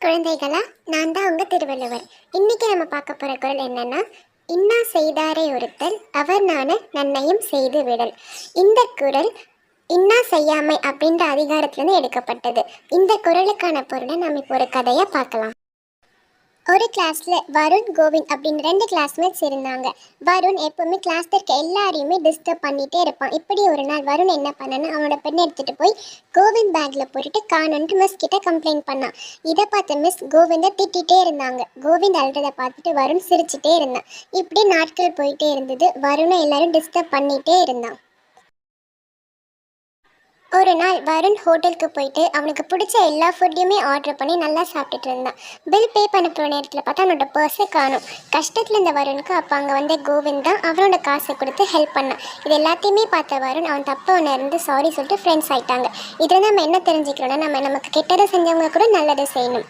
குழந்தைகளா நான் தான் உங்க திருவள்ளுவர். இன்னைக்கு நம்ம பார்க்க போற குரல் என்னன்னா இன்னா செய்தாரே ஒருத்தல் அவர் நான் நன்மையும் செய்து விடல். இந்த குரல் இன்னா செய்யாமை அப்படின்ற அதிகாரத்திலிருந்து எடுக்கப்பட்டது. இந்த குரலுக்கான பொருளை நம்ம இப்போ ஒரு கதையை பார்க்கலாம். ஒரு கிளாஸில் வருண் கோவிந்த் அப்படின்னு ரெண்டு கிளாஸ்மேட்ஸ் இருந்தாங்க. வருண் எப்போவுமே கிளாஸில் இருக்க எல்லாரையுமே டிஸ்டர்ப் பண்ணிகிட்டே இருப்பான். இப்படி ஒரு நாள் வருண் என்ன பண்ணனா அவனோட பெண்ணை எடுத்துகிட்டு போய் கோவிந்த் பேக்கில் போட்டுட்டு காணுன்ட்டு மிஸ் கிட்ட கம்ப்ளைண்ட் பண்ணான். இதை பார்த்து மிஸ் கோவிந்தை திட்டிகிட்டே இருந்தாங்க. கோவிந்த் அழுறதை பார்த்துட்டு வருண் சிரிச்சிட்டே இருந்தான். இப்படி நாட்கள் போயிட்டே இருந்தது. வருணை எல்லாரும் டிஸ்டர்ப் பண்ணிகிட்டே இருந்தான். ஒரு நாள் வருண் ஹோட்டலுக்கு போயிட்டு அவனுக்கு பிடிச்ச எல்லா ஃபுட்டையுமே ஆர்டர் பண்ணி நல்லா சாப்பிட்டுட்டு இருந்தான். பில் பே பண்ண போகிற நேரத்தில் பார்த்தா அவனோட பர்ஸை காணும். கஷ்டத்தில் இருந்த வருணுக்கு அப்போ அங்கே வந்த கோவிந்த் தான் அவனோட காசை கொடுத்து ஹெல்ப் பண்ணான். இது எல்லாத்தையுமே பார்த்த வருண் அவன் தப்பை ஒன்று இருந்து சாரி சொல்லிட்டு ஃப்ரெண்ட்ஸ் ஆயிட்டாங்க. இதில் நம்ம என்ன தெரிஞ்சுக்கிறோன்னா நம்ம நமக்கு கெட்டதை செஞ்சவங்க கூட நல்லதை செய்யணும்.